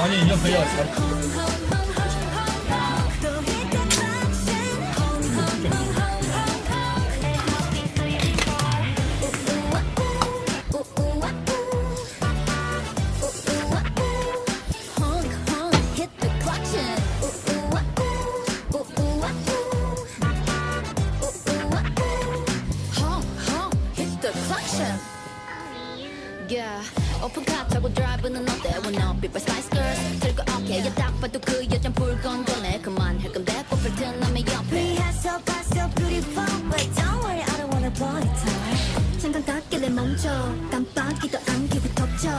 아니, 이거 그래야 the clutching. Yeah, 오픈카 타고 드라이브는 어때? When up, people spice girls 들고 어깨 딱 봐도 그 여잔 불건전해 그만할 건데 꽃을 튼 남의 옆에 Rehearsal, got so beautiful, but don't worry, I don't wanna blow it time. 생각 닿길래 멈춰 깜빡이도 안 켜고 덮쳐